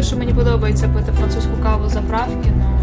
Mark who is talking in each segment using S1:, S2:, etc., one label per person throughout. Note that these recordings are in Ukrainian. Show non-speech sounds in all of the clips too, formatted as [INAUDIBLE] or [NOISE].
S1: думаю, що мені подобається пити французьку каву з заправки, але.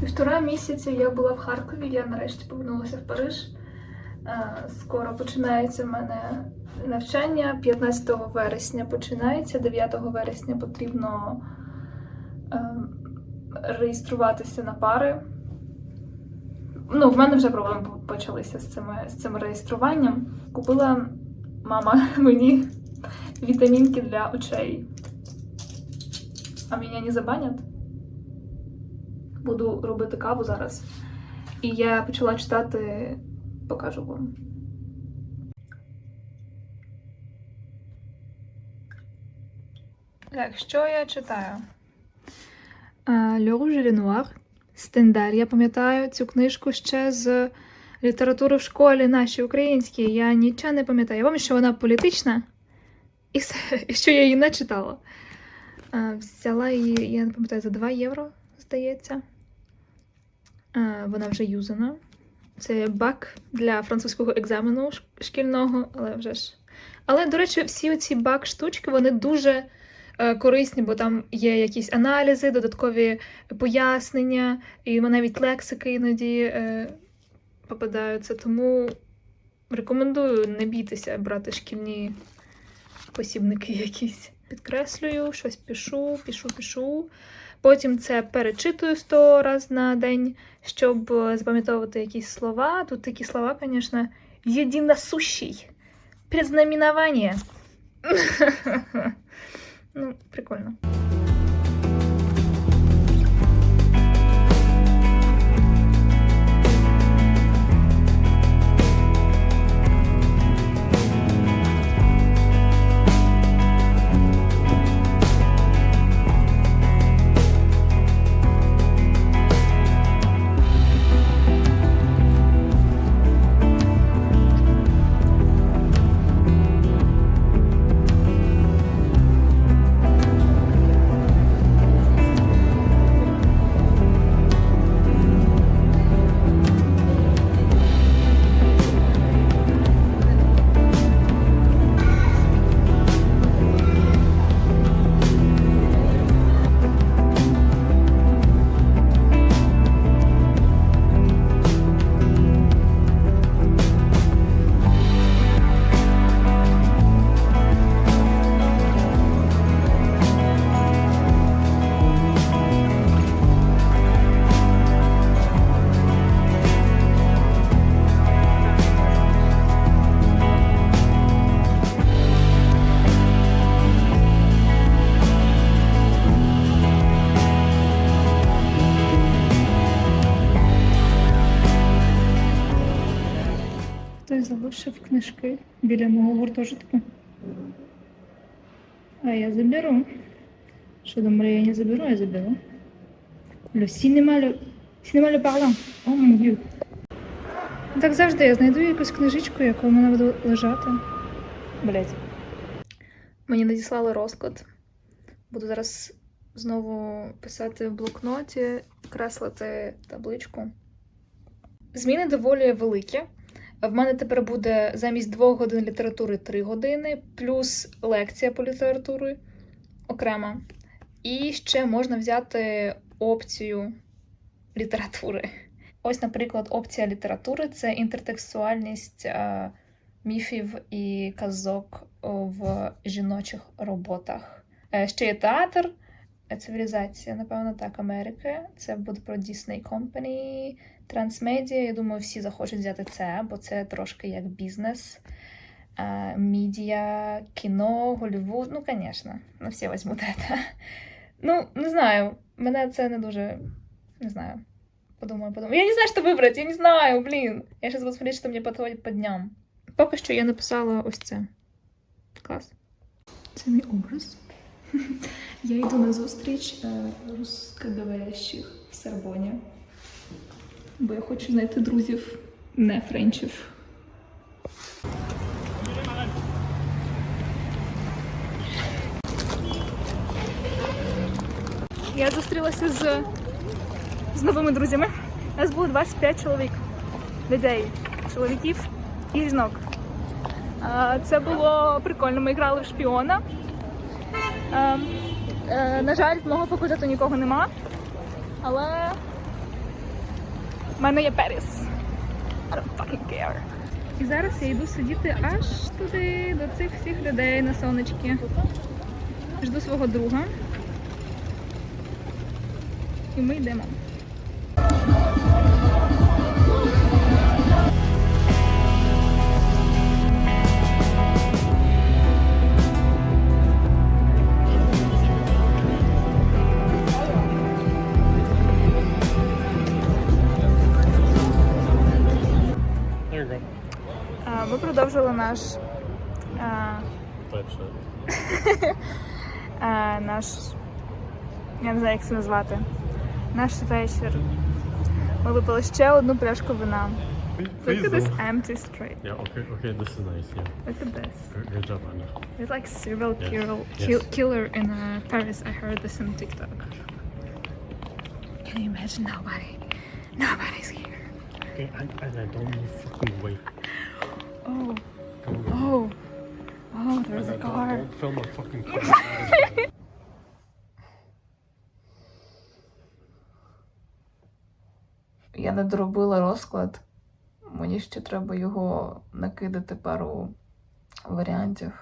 S1: Півтора місяці я була в Харкові, я нарешті повернулася в Париж. Скоро починається в мене навчання. 15 вересня починається, 9 вересня потрібно е, реєструватися на пари. Ну, в мене вже проблеми почалися з цим, з цим реєструванням. Купила мама [LAUGHS] мені вітамінки для очей. А мене не забанять. Буду робити каву зараз. І я почала читати, покажу вам. Так, що я читаю? Rouge et le Я пам'ятаю цю книжку ще з літератури в школі нашій українській. Я нічого не пам'ятаю. Я пам'ятаю, що вона політична, і все, [LAUGHS] і що я її не читала. Взяла її, я не пам'ятаю, за 2 євро, здається. Вона вже юзана. Це бак для французького екзамену шкільного, але вже ж. Але, до речі, всі ці бак-штучки вони дуже е, корисні, бо там є якісь аналізи, додаткові пояснення, і навіть лексики іноді е, попадаються. Тому рекомендую не бійтеся брати шкільні посібники якісь. Підкреслюю, щось пишу, пишу, пишу. Потім це перечитую 100 разів на день, щоб е, запам'ятовувати якісь слова. Тут такі слова, звісно, єдиносущий, признамінування. [LAUGHS] Ну, прикольно. Книжки біля мого гуртожитку. А я заберу. Що думали, я не заберу, я заберу. Le cinéma, le... cinéma le parlant. О, мой Dieu. Так завжди я знайду якусь книжечку, яку в мене буде лежати. Блять. Мені надіслали розклад. Буду зараз знову писати в блокноті, креслити табличку. Зміни доволі великі. В мене тепер буде замість двох годин літератури три години, плюс лекція по літературі окремо. І ще можна взяти опцію літератури. Ось, наприклад, опція літератури це інтертекстуальність е, міфів і казок в жіночих роботах. Е, ще є театр, цивілізація, напевно, так, Америки. Це буде про Disney Company, Трансмедіа. Я думаю, всі захочуть взяти це, бо це трошки як бізнес. Мідіа, кіно, Голлівуд. Ну, звісно, ну всі візьмуть це. Ну, не знаю, мене це не дуже. Не знаю. Подумаю, подумаю. Я не знаю, що вибрати, я не знаю, блін. Я зараз буду смотреть, що мені підходить по дням. Поки що я написала ось це. Клас. Це мій образ. [LAUGHS] Я йду на зустріч е, русскоговорящих в Сорбоні бо я хочу знайти друзів не френчів. Я зустрілася з з новими друзями. У нас було 25 чоловік, людей, чоловіків і жінок. Це було прикольно. Ми грали в шпіона. Ем, е, на жаль, мого факультету нікого нема, але в мене є Періс. I don't fucking care. І зараз я йду сидіти аж туди, до цих всіх людей на сонечки. Жду свого друга. І ми йдемо. наш, а,
S2: Type shit.
S1: а, наш. Я не знаю, як це назвати. Наш вечір. Ми випили ще одну пляшку вина. Look
S2: Please
S1: at this
S2: though.
S1: empty street.
S2: Yeah, okay, okay, this is nice, yeah.
S1: Look at this.
S2: Good, good job, Anna.
S1: It's like serial
S2: Yes.
S1: kill,
S2: Yes.
S1: kill, killer in uh, Paris. I heard this on TikTok. Can you imagine nobody? Nobody's here.
S2: Okay, I, I, I don't you fucking wait.
S1: Oh,
S2: Come on.
S1: Oh, oh, there's a car.
S2: don't film my fucking car. [LAUGHS]
S3: Я не доробила розклад. Мені ще треба його накидати пару варіантів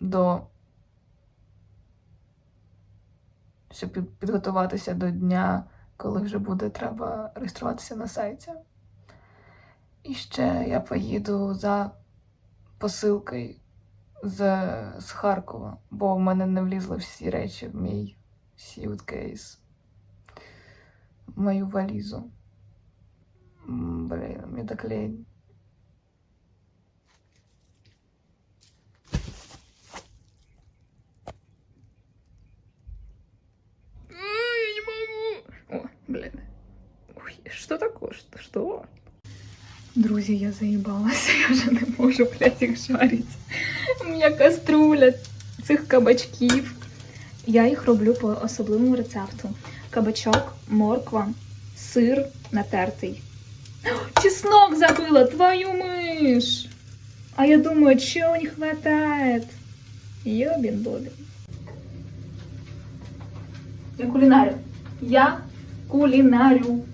S3: до. щоб підготуватися до дня, коли вже буде треба реєструватися на сайті. І ще я поїду за посилкою з, з Харкова, бо в мене не влізли всі речі в мій сьюткейс в мою валізу. Блін, мені так лень.
S1: Блин. Ой, что такое? Что? что? Друзі, я заїбалася, я вже не можу, блядь, їх жарити. У мене каструля цих кабачків. Я їх роблю по особливому рецепту. Кабачок, морква, сир натертий. Чеснок забила, твою миш! А я думаю, чего не хватает? Ёбин бобин. Я кулінарю. Я кулінарю.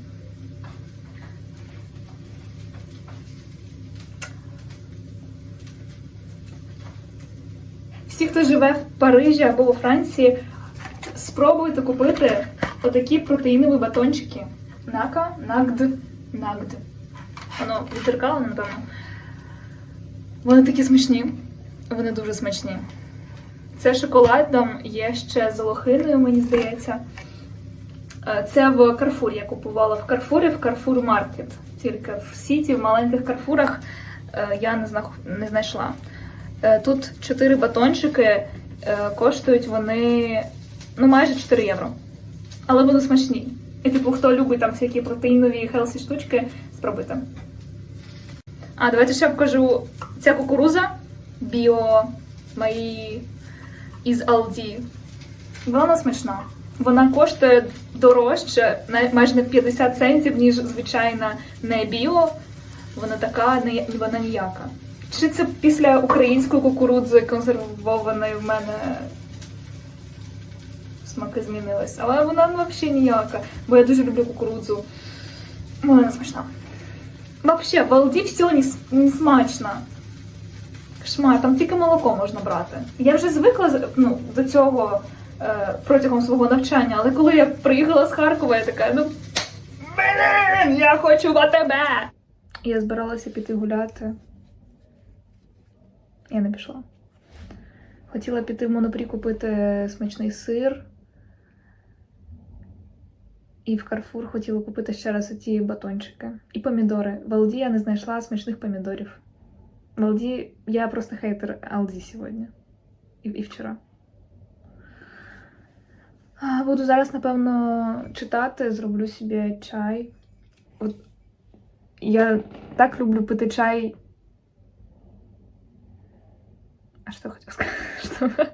S1: Всі, хто живе в Парижі або у Франції, спробуйте купити отакі протеїнові батончики. Нака, нагд, нагд. Воно відзеркалене, напевно. Вони такі смачні. Вони дуже смачні. Це шоколадом є ще з лохиною, мені здається. Е, Це в Карфурі я купувала в Карфурі, в Карфур Маркет. Тільки в Сіті, в маленьких Карфурах е, я не знайшла. Е, Тут 4 батончики, е, коштують вони ну, майже 4 євро. Але вони смачні. І типу, хто любить там всякі протеїнові хелсі штучки, спробуйте. А, давайте ще покажу. Ця кукуруза біо мої із Aldi. Вона смачна. Вона коштує дорожче, майже на 50 центів, ніж звичайна не біо. Вона така, не, вона ніяка. Чи це після української кукурудзи консервованої в мене смаки змінились? Але вона ну, взагалі ніяка, бо я дуже люблю кукурудзу. Вона не смачна. Вообще, в Алді все не, не смачно. Кошмар, там тільки молоко можна брати. Я вже звикла ну, до цього е, протягом свого навчання, але коли я приїхала з Харкова, я така, ну блін, я хочу в АТБ. Я збиралася піти гуляти. Я не пішла. Хотіла піти в Монопрі купити смачний сир. І в Карфур хотіла купити ще раз ті батончики. І помідори. В Алді я не знайшла смачних помідорів. В Алді я просто хейтер Алді сьогодні. І, і вчора. Буду зараз, напевно, читати, зроблю собі чай. От я так люблю пити чай. А що хотів сказати?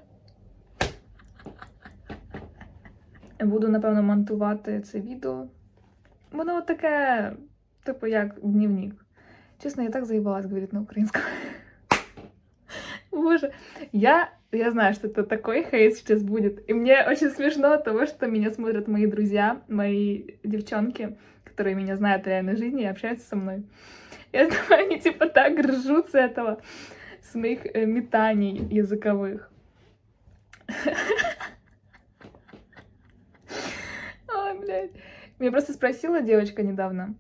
S1: Буду, напевно, монтувати це відео. Воно таке, типу, як дневник. Честно, я так заебалась говорить на украинском. [LAUGHS] Боже, я, я знаю, что это такой хейт сейчас будет. И мне очень смешно от того, что меня смотрят мои друзья, мои девчонки, которые меня знают в реальной жизни и общаются со мной. Я [LAUGHS] думаю, они типа так ржут с этого, с моих э, метаний языковых. Ой, блядь. Меня просто спросила девочка недавно,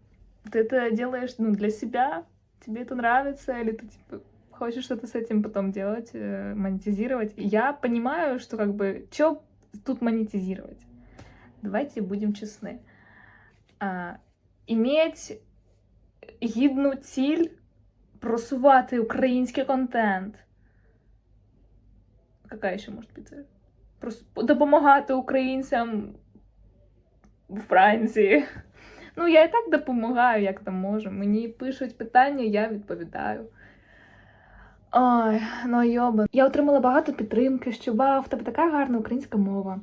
S1: ты это делаешь ну, для себя? Тебе это нравится? Или ты типа, хочешь что-то с этим потом делать, э, монетизировать? Я понимаю, что как бы, что тут монетизировать? Давайте будем честны. А, иметь гідну ціль просувати український контент. Яка ще може бути? Прос- Допомагати українцям в Франції. Ну, я і так допомагаю, як там можу. Мені пишуть питання, я відповідаю. Ой, ну йоба. Я отримала багато підтримки, що вау, в тебе така гарна українська мова.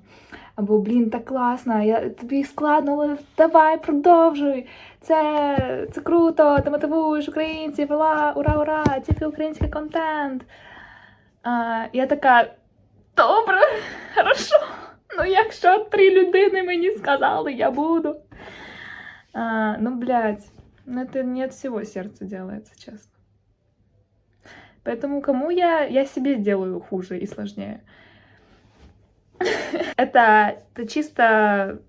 S1: Або блін, так класно, я, тобі складно, але давай, продовжуй. Це, це круто, ти мотивуєш українців, ура, ура, ура, тільки український контент. А, я така, добре, [LAUGHS] хорошо. Ну, якщо три людини мені сказали, я буду. А, ну, блядь, ну это не от всего сердца делается, честно. Поэтому кому я, я себе делаю хуже и сложнее. [LAUGHS] Это, это чисто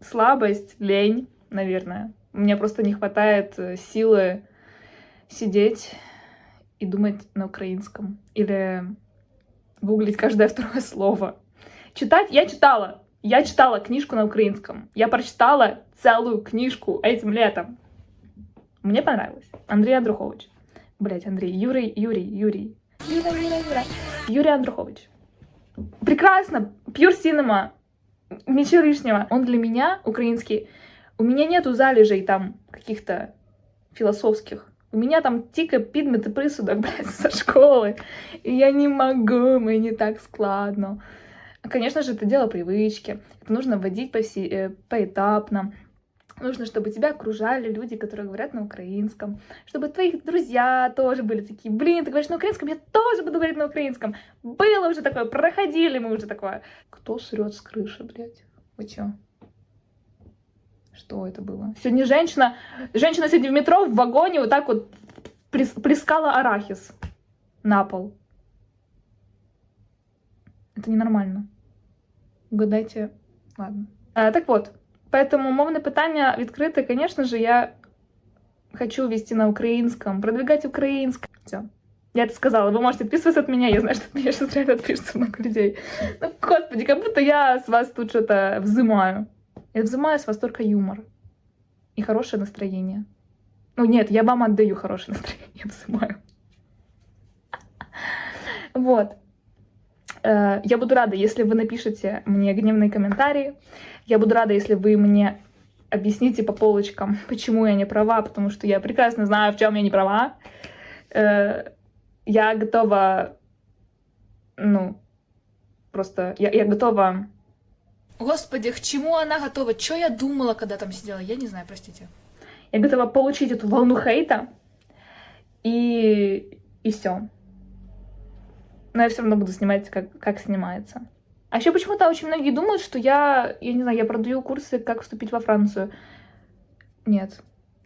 S1: слабость, лень, наверное. Мне просто не хватает э, силы сидеть и думать на украинском. Или гуглить каждое второе слово. Читать я читала. Я читала книжку на украинском. Я прочитала целую книжку этим летом. Мне понравилось. Андрей Андрухович. Блять, Андрей. Юрий, Юрий, Юрий. Юра, Юра, Юра. Юрий Андрухович. Прекрасно. Pure Cinema. Ничего лишнего. Он для меня украинский. У меня нету залежей там каких-то философских. У меня там тільки підмет і присудок, [LAUGHS] блядь, со школы. И я не могу, мне так складно. Конечно же, это дело привычки. Это нужно вводить посе- э, поэтапно. Нужно, чтобы тебя окружали люди, которые говорят на украинском. Чтобы твои друзья тоже были такие, блин, ты говоришь на украинском, я тоже буду говорить на украинском. Было уже такое, проходили мы уже такое. Кто срет с крыши, блядь? Вы чё? Что это было? Сегодня женщина, женщина сегодня в метро в вагоне вот так вот плес- плескала арахис на пол. Это ненормально. Угадайте. Ладно. А, так вот, поэтому мовне питання відкрите, конечно же, я хочу вести на украинском, продвигать украинское. Все. Я это сказала. Вы можете отписываться от меня. Я знаю, что от меня сейчас реально отпишется много людей. Ну, господи, как будто я с вас тут что-то взымаю. Я взымаю с вас только юмор. И хорошее настроение. Ну, нет, я вам отдаю хорошее настроение, взымаю. Вот. Э, Я буду рада, если вы напишите мне гневные комментарии. Я буду рада, если вы мне объясните по полочкам, почему я не права, потому что я прекрасно знаю, в чем я не права. Э, Я готова, ну, просто я, я готова... Господи, к чему она готова? Что я думала, когда там сидела? Я не знаю, простите. Я готова получить эту волну хейта, и, и все. Но я все равно буду снимать, как, как снимается. А еще почему-то очень многие думают, что я, я не знаю, я продаю курсы, как вступить во Францию. Нет.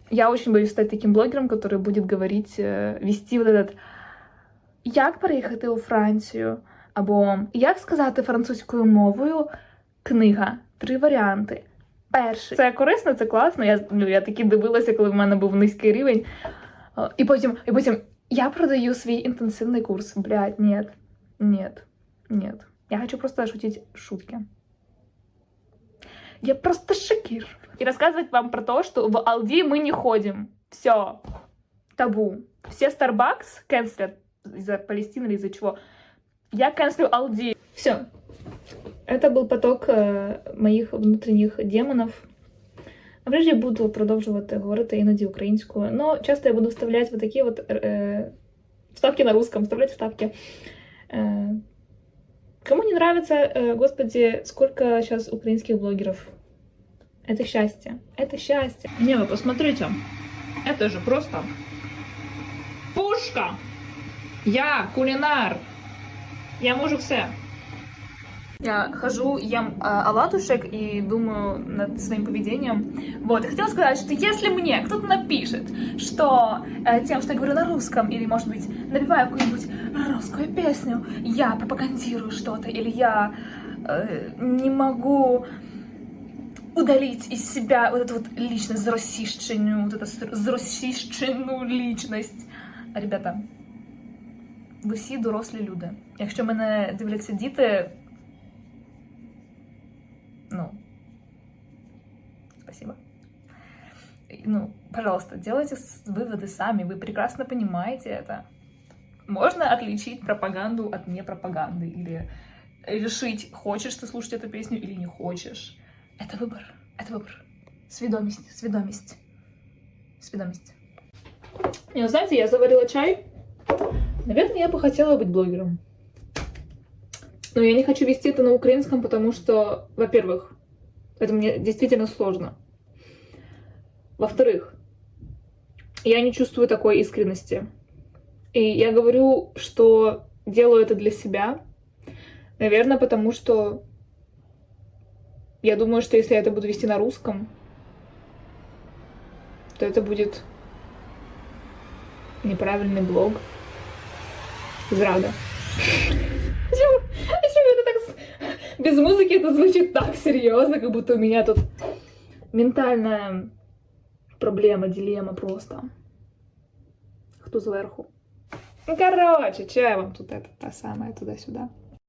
S1: Я очень боюсь стать таким блогером, который будет говорить, э, вести вот этот як переїхати у Францію, або як сказати французькою мовою книга. Три варіанти. Перший це корисно, це класно. Я, ну, я таки дивилася, коли в мене був низький рівень. Е, І потім, і потім я продаю свій інтенсивний курс. Блядь, нет, нет, нет. Я хочу просто шутить шутки. Я просто шокирована. И рассказывать вам про то, что в Алди мы не ходим. Все. Табу. Все Starbucks канцлят из-за Палестины или из-за чего. Я канцлю Алди. Все. Это был поток е, моїх внутрішніх демонів. А врешті я буду продовжувати говорити іноді українською. Но часто я буду вставляти вот такі от е, вставки на русском, вставляти вставки. Е, Кому не нравится, э, господи, сколько сейчас украинских блогеров? Это счастье. Это счастье. Не, вы посмотрите. Это же просто пушка. Я кулинар. Я можу все. Я хожу, ем а, оладушек и думаю над своим поведением. Вот, и хотела сказать, что если мне кто-то напишет, что э, тем, что я говорю на русском, или, может быть, напеваю какую-нибудь русскую песню, я пропагандирую что-то, или я э, не могу удалить из себя вот эту вот личность, зросійщену, вот эту с- зросійщену личность. Ребята, ви всі дорослі люди. Якщо мене дивляться діти, ну, спасибо. Ну, пожалуйста, делайте выводы сами, вы прекрасно понимаете это. Можно отличить пропаганду от непропаганды или решить, хочешь ты слушать эту песню или не хочешь. Это выбор, это выбор. Сведомость, сведомость, сведомость. Не, знаете, я заварила чай. Наверное, я бы хотела быть блогером. Но я не хочу вести это на украинском, потому что, во-первых, это мне действительно сложно. Во-вторых, я не чувствую такой искренности. И я говорю, что делаю это для себя, наверное, потому что я думаю, что если я это буду вести на русском, то это будет неправильный блог. Зрада. Без музыки это звучит так серьезно, как будто у меня тут ментальная проблема, дилемма просто. Хто зверху? Ну, короче, че я вам тут это, та самая туда-сюда.